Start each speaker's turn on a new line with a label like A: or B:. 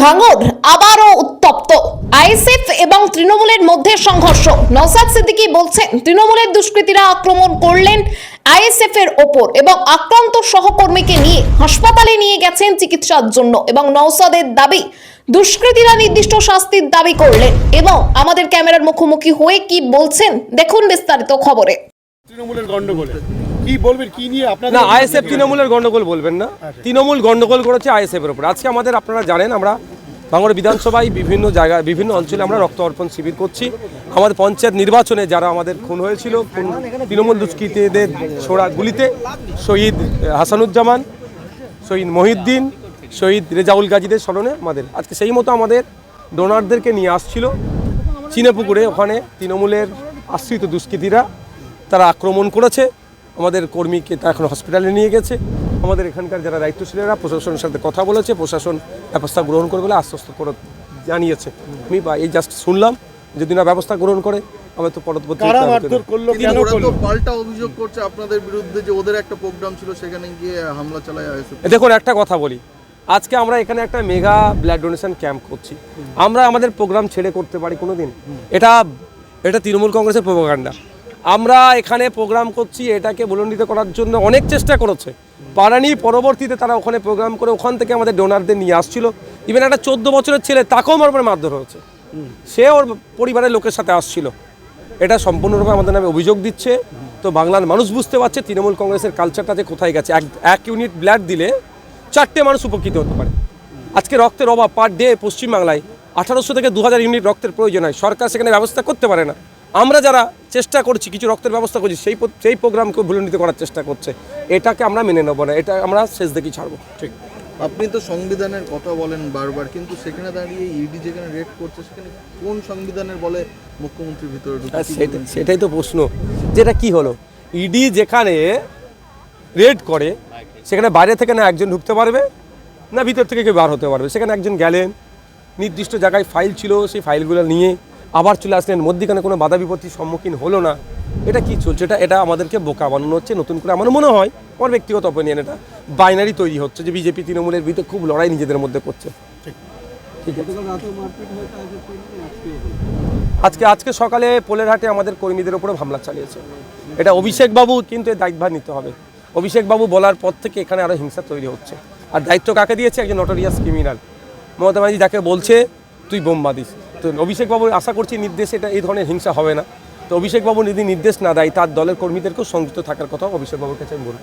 A: ভাঙড় আবারও উত্তপ্ত। আইএসএফ এবং তৃণমূলের মধ্যে সংঘর্ষ। নওসাদ সিদ্দিকী বলছেন, তৃণমূলের দুষ্কৃতীরা আক্রমণ করলেন আইএসএফ এর ওপর এবং আক্রান্ত সহকর্মীকে নিয়ে হাসপাতালে নিয়ে গেছেন চিকিৎসার জন্য এবং নওসাদের দাবি, দুষ্কৃতীরা নির্দিষ্ট শাস্তির দাবি করলেন এবং আমাদের ক্যামেরার মুখোমুখি হয়ে কি বলছেন, দেখুন বিস্তারিত খবরে।
B: তৃণমূলের গন্ডগোল। কি বলবেন কি নিয়ে আপনাদের
C: না আইএসএফ তৃণমূলের গন্ডগোল বলবেন না। তৃণমূল গন্ডগোল করেছে আইএসএফ এর উপর। আজকে আমাদের আপনারা জানেন আমরা বাংলা বিধানসভায় বিভিন্ন জায়গায় বিভিন্ন অঞ্চলে আমরা রক্ত অর্পণ শিবির করছি। আমাদের পঞ্চায়েত নির্বাচনে যারা আমাদের খুন হয়েছিল খুন তৃণমূল দুষ্কৃতীদের ছোড়া গুলিতে শহীদ হাসানুজ্জামান শহীদ মহিউদ্দিন শহীদ রেজাউল গাজীদের স্মরণে আমাদের আজকে সেই মতো আমাদের ডোনারদেরকে নিয়ে আসছিল। চিনেপুকুরে ওখানে তৃণমূলের আশ্রিত দুষ্কৃতীরা তারা আক্রমণ করেছে। আমাদের কর্মীকে তা এখন হসপিটালে নিয়ে গেছে। আমাদের এখানকার যারা দায়িত্বশীলেরা প্রশাসনের সাথে কথা বলেছে প্রশাসন ব্যবস্থা গ্রহণ করে বলে আশ্বস্ত করে জানিয়েছে। আমি বা এই জাস্ট শুনলাম যদি না ব্যবস্থা গ্রহণ করে আমরা তো পরবর্তী
B: কারা মারধর করল কেন
D: ওরা
B: করল?
D: তো পাল্টা অভিযোগ করছে আপনাদের বিরুদ্ধে যে ওদের একটা প্রোগ্রাম ছিল সেখানে গিয়ে হামলা চালায়
C: দেখুন একটা কথা বলি। আজকে আমরা এখানে একটা মেগা ব্লাড ডোনেশন ক্যাম্প করছি। আমরা আমাদের প্রোগ্রাম ছেড়ে করতে পারি কোনো দিন এটা এটা তৃণমূল কংগ্রেসের প্রোপাগান্ডা। আমরা এখানে প্রোগ্রাম করছি, এটাকে বুলন্ডিত করার জন্য অনেক চেষ্টা করেছে। পারানি, পরবর্তীতে তারা ওখানে প্রোগ্রাম করে ওখান থেকে আমাদের ডোনারদের নিয়ে আসছিল। ইভেন একটা চোদ্দ বছরের ছেলে, তাকেও আমার উপরে মারধর হয়েছে। সে ওর পরিবারের লোকের সাথে আসছিল। এটা সম্পূর্ণরূপে আমাদের নামে অভিযোগ দিচ্ছে। তো বাংলার মানুষ বুঝতে পারছে, তৃণমূল কংগ্রেসের কালচারটা যে কোথায় গেছে। এক এক ইউনিট ব্লাড দিলে চারটে মানুষ উপকৃত হতে পারে। আজকে রক্তের অভাব পার ডে পশ্চিমবাংলায়। আঠারোশো থেকে দু হাজার ইউনিট রক্তের প্রয়োজন হয়। সরকার সেখানে ব্যবস্থা করতে পারে না। আমরা যারা চেষ্টা করছি কিছু রক্তের ব্যবস্থা করছি সেই সেই প্রোগ্রামকে ভুলন্ডিত করার চেষ্টা করছে। এটাকে আমরা মেনে নেব না এটা আমরা শেষ দেখি ছাড়বো। ঠিক।
D: আপনি তো সংবিধানের কথা বলেন বারবার কিন্তু সেখানে দাঁড়িয়ে ইডি যেখানে রেড করছে সেখানে কোন সংবিধানের বলে মুখ্যমন্ত্রীর ভিতরে বলবেন?
C: সেটাই তো প্রশ্ন। যেটা কি হলো? ইডি যেখানে রেড করে সেখানে বাইরে থেকে না একজন ঢুকতে পারবে না ভিতর থেকে কেউ বার হতে পারবে। সেখানে একজন গেলেন নির্দিষ্ট জায়গায় ফাইল ছিল সেই ফাইলগুলো নিয়ে আবার চলে আসলেন মধ্যিখানে কোনো বাধা বিপত্তির সম্মুখীন হলো না। এটা কি চলছে? এটা এটা আমাদেরকে বোকা বানানো হচ্ছে নতুন করে আমার মনে হয় আমার ব্যক্তিগত অপিনিয়ন এটা বাইনারি তৈরি হচ্ছে যে বিজেপি তৃণমূলের বিরুদ্ধে খুব লড়াই নিজেদের মধ্যে করছে। ঠিক। আছে। আজকে আজকে সকালে পোলেরহাটে আমাদের কর্মীদের উপরে হামলা চালিয়েছে। এটা অভিষেক বাবু কিন্তু এর দায়িত্বভার নিতে হবে। অভিষেক বাবু বলার পর থেকে এখানে আরও হিংসা তৈরি হচ্ছে। আর দায়িত্ব কাকে দিয়েছে? একজন নটোরিয়াস ক্রিমিনাল মমতা ব্যানার্জি যাকে বলছে তুই বোম বাঁধিস তো অভিষেকবাবুর আশা করছি নির্দেশ এটা এই ধরনের হিংসা হবে না। তো অভিষেকবাবু যদি নির্দেশ না দেয়, তার দলের কর্মীদেরকেও সংযুক্ত থাকার কথা অভিষেকবাবুর কাছে আমি বলব।